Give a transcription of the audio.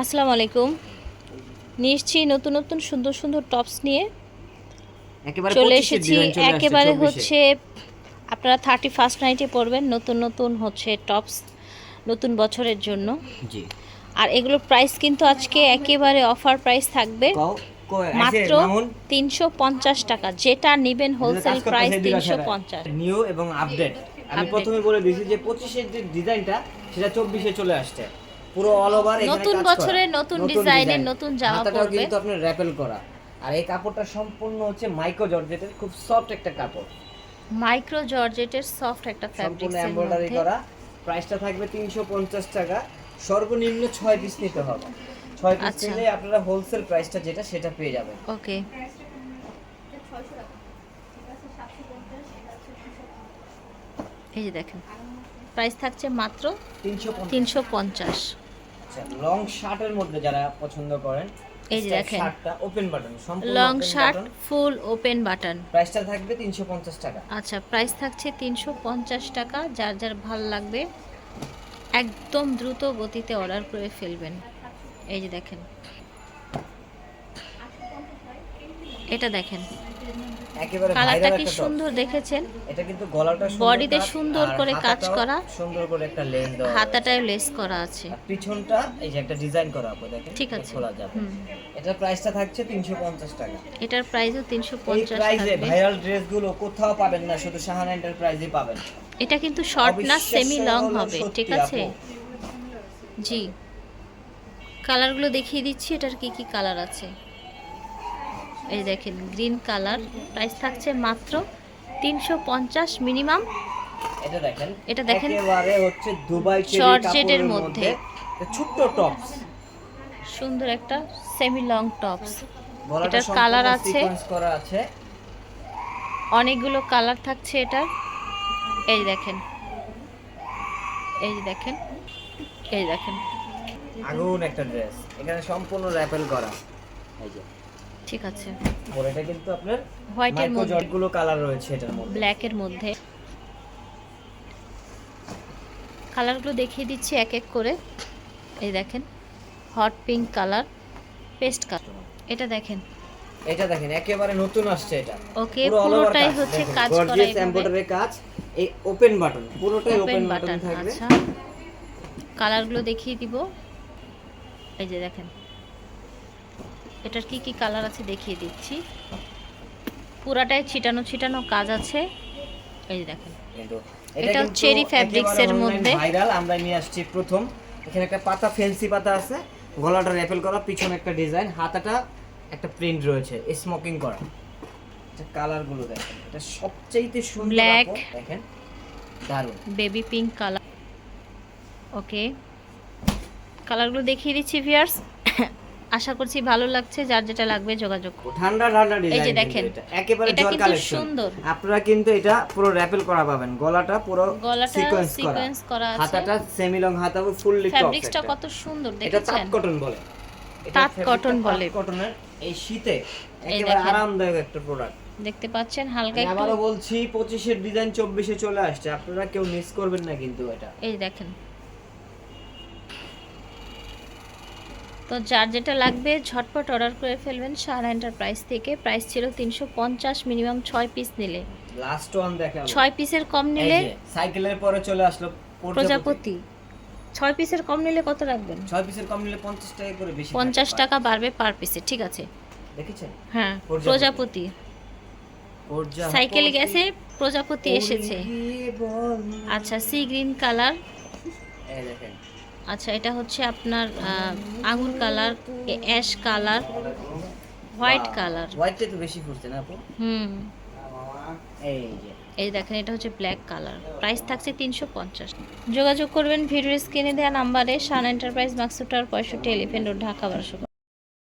আসসালামু আলাইকুম। নিশ্চি নতুন নতুন সুন্দর সুন্দর টপস নিয়ে চলে এসেছি। একেবারে হচ্ছে আপনারা থার্টি ফার্স্ট নাইটে পড়বেন নতুন নতুন হচ্ছে টপস নতুন বছরের জন্য। আর এগুলোর প্রাইস কিন্তু আজকে একেবারে অফার প্রাইস থাকবে। মাত্র তিনশো পঞ্চাশ টাকা। যেটা নেবেন হোলসেল প্রাইস তিনশো পঞ্চাশ। নিউ এবং আপডেট আমি প্রথমে বলে দিয়েছি যে 25 এর যে ডিজাইনটা সেটা 24 এ চলে আসছে। পুরো অল ওভার নতুন কাজ করা। বছরে নতুন ডিজাইনের নতুন জামা পরবে। কিন্তু আপনার র্যাপেল করা। আর এই কাপড়টা সম্পূর্ণ হচ্ছে মাইক্রো জর্জেটের খুব সফট একটা কাপড়। মাইক্রো জর্জেটের সফট একটা সম্পূর্ণ ফ্যাব্রিক্স এমব্রয়ডারি করা। প্রাইসটা থাকবে 350 টাকা। সর্বনিম্ন 6 পিস নিতে হবে। 6 পিস আচ্ছা। নিলে আপনারা হোলসেল প্রাইসটা যেটা সেটা পেয়ে যাবেন। ওকে এই যে দেখেন। প্রাইস থাকছে মাত্র 350 তিনশো পঞ্চাশ। আচ্ছা লং শার্টের মধ্যে যারা পছন্দ করেন এই যে দেখেন। শার্টটা ওপেন বাটন সম্পূর্ণ long shirt full open button প্রাইসটা থাকবে 350 টাকা। আচ্ছা প্রাইস থাকছে তিনশো পঞ্চাশ টাকা। যার যার ভালো লাগবে একদম দ্রুত গতিতে অর্ডার করে ফেলবেন। এই যে দেখেন। এটা দেখেন। একেবারে কালারটা কি সুন্দর দেখেছেন? এটা কিন্তু গলাটা সুন্দর বডিতে সুন্দর করে কাজ করা। সুন্দর করে একটা লেন দেওয়া হাতাটায় লেস করা আছে। পিছনটা এই যে একটা ডিজাইন করা আপু দেখেন ঠিক আছে। খোলা যাবে। এটার প্রাইসটা থাকছে 350 টাকা। এটার প্রাইসও তিনশো এই পঞ্চাশ প্রাইসে ভাইরাল ড্রেসগুলো কোথাও পাবেন না শুধু শাহানা এন্টারপ্রাইজেই পাবেন। এটা কিন্তু শর্ট না সেমি লং হবে ঠিক আছে? জি। কালারগুলো দেখিয়ে দিচ্ছি এটার কি কি কালার আছে? এই দেখেন গ্রিন কালার প্রাইস থাকছে মাত্র তিনশো পঞ্চাশ মিনিমাম এটা দেখেন এটা দেখেন। হচ্ছে দুবাই মধ্যে। মধ্যে ছোট্ট টপস সুন্দর একটা সেমি লং টপস এটার কালার আছে। করা আছে। অনেকগুলো কালার থাকছে এটার। এই দেখেন এই দেখেন এই দেখেন। আগুন একটা ড্রেস এখানে সম্পূর্ণ র্যাপেল করা। এই যে। ঠিক আছে। আর এটা কিন্তু আপনার হোয়াইটের মধ্যে। জটগুলো কালার রয়েছে এটার মধ্যে। ব্ল্যাকের মধ্যে। কালারগুলো দেখিয়ে দিচ্ছি এক এক করে। এই দেখেন hot pink colour paste colour এটা দেখেন। এটা দেখেন একেবারে নতুন আসছে এটা। ওকে পুরোটাই হচ্ছে কাজ করা gorgeous এইভাবে। কাজ। এই ওপেন বাটন পুরোটাই ওপেন বাটন থাকবে। আচ্ছা। কালারগুলো দেখিয়ে দিব। এই যে দেখেন এটার কি কি কালার আছে দেখিয়ে দিচ্ছি। পুরাটাই ছিটানো ছিটানো কাজ আছে। এই যে দেখেন। এটা চেরি এর মধ্যে। ভাইরাল আমরা নিয়ে আসছি প্রথম। এখানে একটা পাতা ফেন্সি পাতা আছে। গলাটা র্যাপেল করা পিছনে একটা ডিজাইন হাতাটা একটা প্রিন্ট রয়েছে স্মোকিং করা। কালারগুলো দেখেন। এটা সবচেয়ে সুন্দর. দেখেন। দারুণ। বেবি পিঙ্ক কালার ওকে কালারগুলো দেখিয়ে দিচ্ছি ভিয়ার্স আশা করছি ভালো লাগছে যার যেটা লাগবে যোগাযোগ করুন। ঠান্ডা ঠান্ডা ডিজাইন যে দেখেন, একেবারে এটা কিন্তু সুন্দর। আপনারা কিন্তু এটা পুরো র্যাপেল করা পাবেন। গলাটা পুরো গলাটা সিকোয়েন্স করা। আছে। হাতাটা সেমি লং হাতা ফুললি ফ্যাব্রিক্সটা কত সুন্দর এটা তাঁত কটন বলে। তাঁত তাঁত বলে। কটনের এই শীতে একেবারে আরামদায়ক একটা প্রোডাক্ট দেখতে পাচ্ছেন হালকা একটু আবারও বলছি পঁচিশের ডিজাইন চব্বিশে চলে আসছে। আপনারা কেউ মিস করবেন না কিন্তু এটা। এই দেখেন তো যার যেটা লাগবে ঝটপট অর্ডার করে ফেলবেন সাহারা এন্টারপ্রাইজ থেকে। প্রাইস ছিল তিনশো পঞ্চাশ মিনিমাম ছয় পিস নিলে। লাস্ট ওয়ান দেখা ছয় পিসের কম নিলে সাইকেলের পরে চলে আসলো প্রজাপতি। ছয় পিসের কম নিলে কত রাখবেন? ছয় পিসের কম নিলে পঞ্চাশ টাকা করে বেশি পঞ্চাশ টাকা বাড়বে পার পিসে ঠিক আছে। দেখেছেন? হ্যাঁ প্রজাপতি। সাইকেল গেছে প্রজাপতি এসেছে। আচ্ছা সি গ্রিন কালার দেখেন। আচ্ছা এটা হচ্ছে আপনার আঙুর colour ash colour white colour. হোয়াইটটা তো বেশি ফুটছে না আপু? হুম। এই যে। এই দেখেন এটা হচ্ছে ব্ল্যাক কালার। প্রাইস থাকছে তিনশো পঞ্চাশ। যোগাযোগ করবেন ভিডিও স্ক্রিনে দেওয়া নাম্বারে সান এন্টারপ্রাইজ মাকসুটার পঁয়ষট্টি এলিফেন্ট রোড ঢাকা বারোশো